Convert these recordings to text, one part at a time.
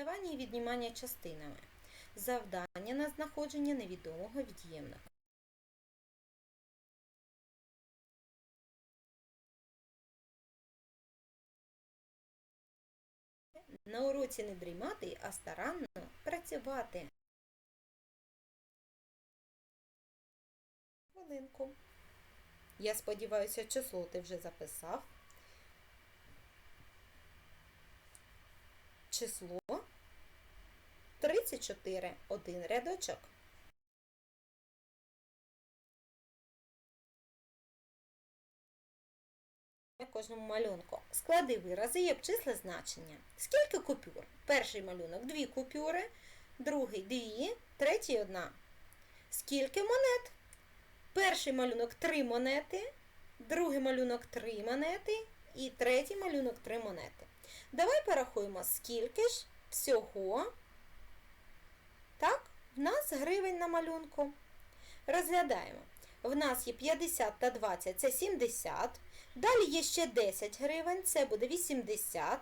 Додавання і віднімання частинами. Завдання на знаходження невідомого від'ємника. На уроці не дрімати, а старанно працювати. Хвилинку. Я сподіваюся, число ти вже записав. Число 34. Один рядочок. Кожному малюнку. Склади вирази і обчисли значення. Скільки купюр? Перший малюнок дві купюри, другий дві, третій одна. Скільки монет? Перший малюнок три монети, другий малюнок три монети і третій малюнок три монети. Давай порахуємо, скільки ж всього. Так, в нас гривень на малюнку. Розглядаємо. В нас є 50 та 20 це 70. Далі є ще 10 гривень, це буде 80.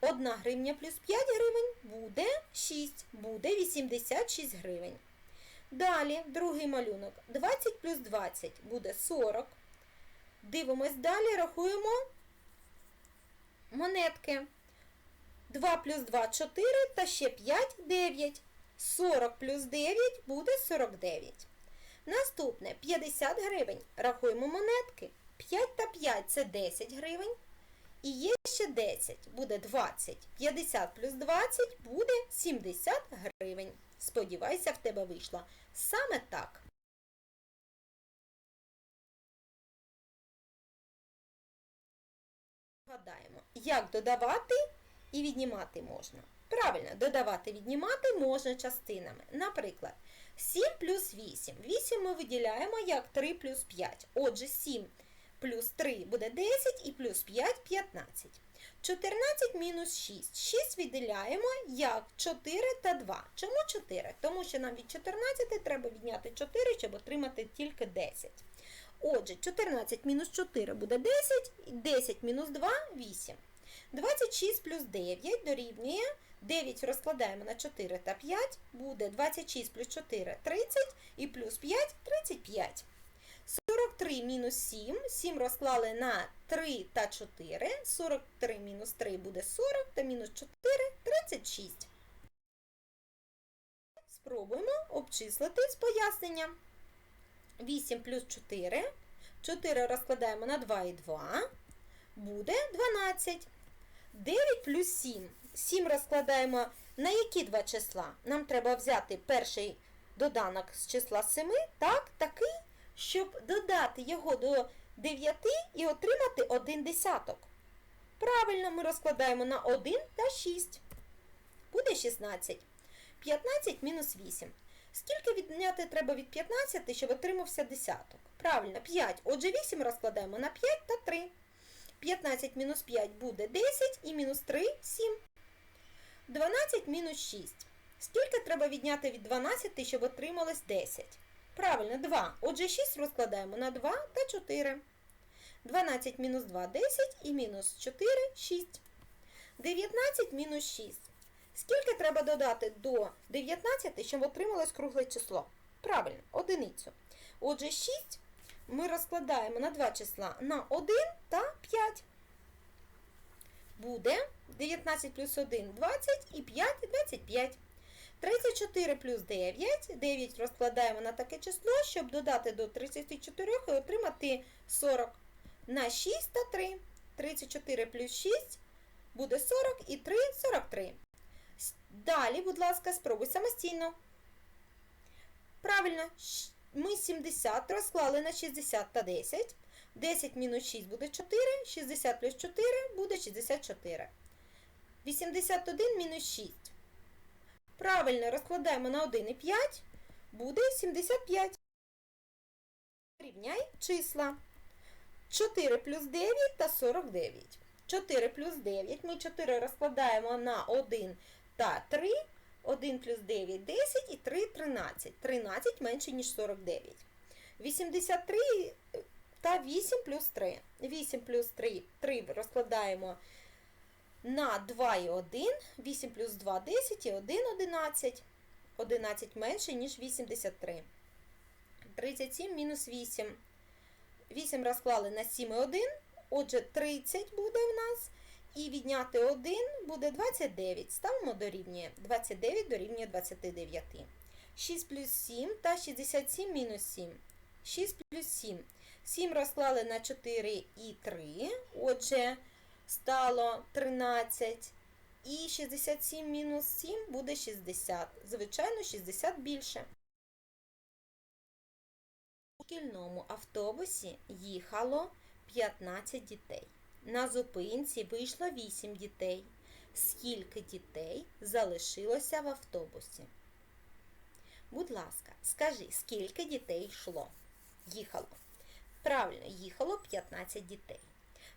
1 гривня плюс 5 гривень буде 6, буде 86 гривень. Далі, другий малюнок. 20 плюс 20 буде 40. Дивимось далі, рахуємо монетки. 2 плюс 2 4 та ще 5 9. 40 плюс 9 буде 49. Наступне 50 гривень. Рахуємо монетки. 5 та 5 це 10 гривень. І є ще 10, буде 20. 50 плюс 20 буде 70 гривень. Сподівайся, в тебе вийшло саме так. Гадаємо, як додавати і віднімати можна. Правильно, додавати віднімати можна частинами. Наприклад, 7 плюс 8. 8 ми виділяємо як 3 плюс 5. Отже, 7 плюс 3 буде 10 і плюс 5 15. 14 мінус 6. 6 виділяємо як 4 та 2. Чому 4? Тому що нам від 14 треба відняти 4, щоб отримати тільки 10. Отже, 14 мінус 4 буде 10, 10 мінус 2 8. 26 плюс 9 дорівнює 9 розкладаємо на 4 та 5, буде 26 плюс 4 30 і плюс 5 35. 43 мінус 7, 7 розклали на 3 та 4, 43 мінус 3 буде 40 та мінус 4 36. Спробуємо обчислити з поясненням. 8 плюс 4, 4 розкладаємо на 2 і 2, буде 12. 9 плюс 7. 7 розкладаємо на які два числа? Нам треба взяти перший доданок з числа 7, так, такий, щоб додати його до 9 і отримати 1 десяток. Правильно, ми розкладаємо на 1 та 6. Буде 16. 15 мінус 8. Скільки відняти треба від 15, щоб отримався десяток? Правильно, 5. Отже, 8 розкладаємо на 5 та 3. 15 мінус 5 буде 10 і мінус 3 7. 12 мінус 6. Скільки треба відняти від 12, щоб отрималось 10? Правильно, 2. Отже, 6 розкладаємо на 2 та 4. 12 мінус 2 10 і мінус 4 6. 19 мінус 6. Скільки треба додати до 19, щоб отрималось кругле число? Правильно, одиницю. Отже, 6 ми розкладаємо на два числа на 1 та 5. Буде 19 плюс 1 20 і 5 25. 34 плюс 9. 9 розкладаємо на таке число, щоб додати до 34 і отримати 40. На 6 та 3. 34 плюс 6 буде 40 і 3 43. Далі, будь ласка, спробуй самостійно. Правильно, ми 70 розклали на 60 та 10. 10 мінус 6 буде 4, 60 плюс 4 буде 64. 81 мінус 6. Правильно розкладаємо на 1 і 5, буде 75. Рівняй числа. 4 плюс 9 та 49. 4 плюс 9. Ми 4 розкладаємо на 1 та 3. 1 плюс 9 10 і 3 13. 13 менше, ніж 49. 83 та 8 плюс 3. 8 плюс 3 3 розкладаємо на 2 і 1. 8 плюс 2 – 10 і 1 – 11. 11 менше, ніж 83. 37 мінус 8. 8 розклали на 7 і 1. Отже, 30 буде в нас. І відняти 1 буде 29. Ставимо дорівнює. 29 дорівнює 29. 6 плюс 7 та 67 мінус 7. 6 плюс 7. 7 розклали на 4 і 3. Отже, стало 13. І 67 мінус 7 буде 60. Звичайно, 60 більше. У шкільному автобусі їхало 15 дітей. На зупинці вийшло 8 дітей. Скільки дітей залишилося в автобусі? Будь ласка, скажи, скільки дітей йшло? Їхало. Правильно, їхало 15 дітей.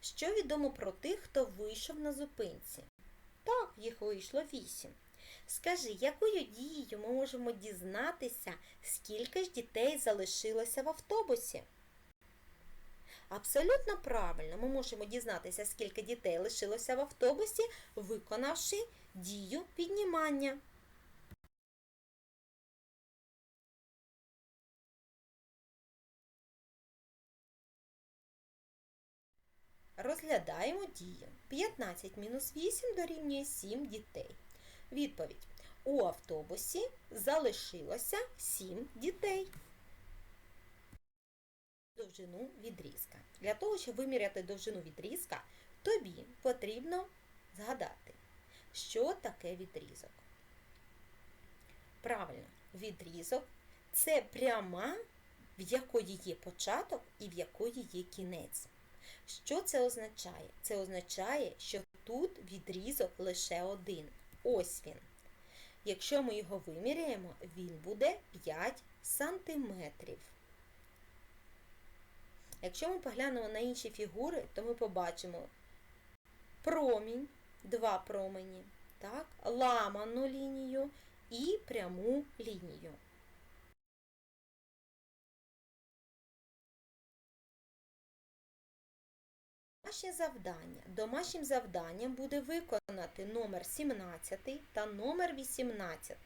Що відомо про тих, хто вийшов на зупинці? Так, їх вийшло 8. Скажи, якою дією ми можемо дізнатися, скільки ж дітей залишилося в автобусі? Абсолютно правильно, ми можемо дізнатися, скільки дітей лишилося в автобусі, виконавши дію піднімання. Розглядаємо дію. 15 мінус 8 дорівнює 7 дітей. Відповідь. У автобусі залишилося 7 дітей. Довжину відрізка. Для того, щоб виміряти довжину відрізка, тобі потрібно згадати, що таке відрізок. Правильно, відрізок це пряма, в якої є початок і в якої є кінець. Що це означає? Це означає, що тут відрізок лише один. Ось він. Якщо ми його виміряємо, він буде 5 сантиметрів. Якщо ми поглянемо на інші фігури, то ми побачимо промінь, два промені, так, ламану лінію і пряму лінію. Домашнє завдання. Домашнім завданням буде виконати номер 17 та номер 18.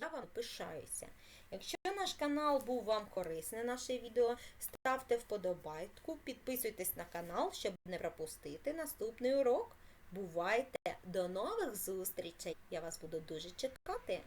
Я вам пишаюся. Якщо наш канал був вам корисний, наше відео, ставте вподобайку, підписуйтесь на канал, щоб не пропустити наступний урок. Бувайте! До нових зустрічей! Я вас буду дуже чекати!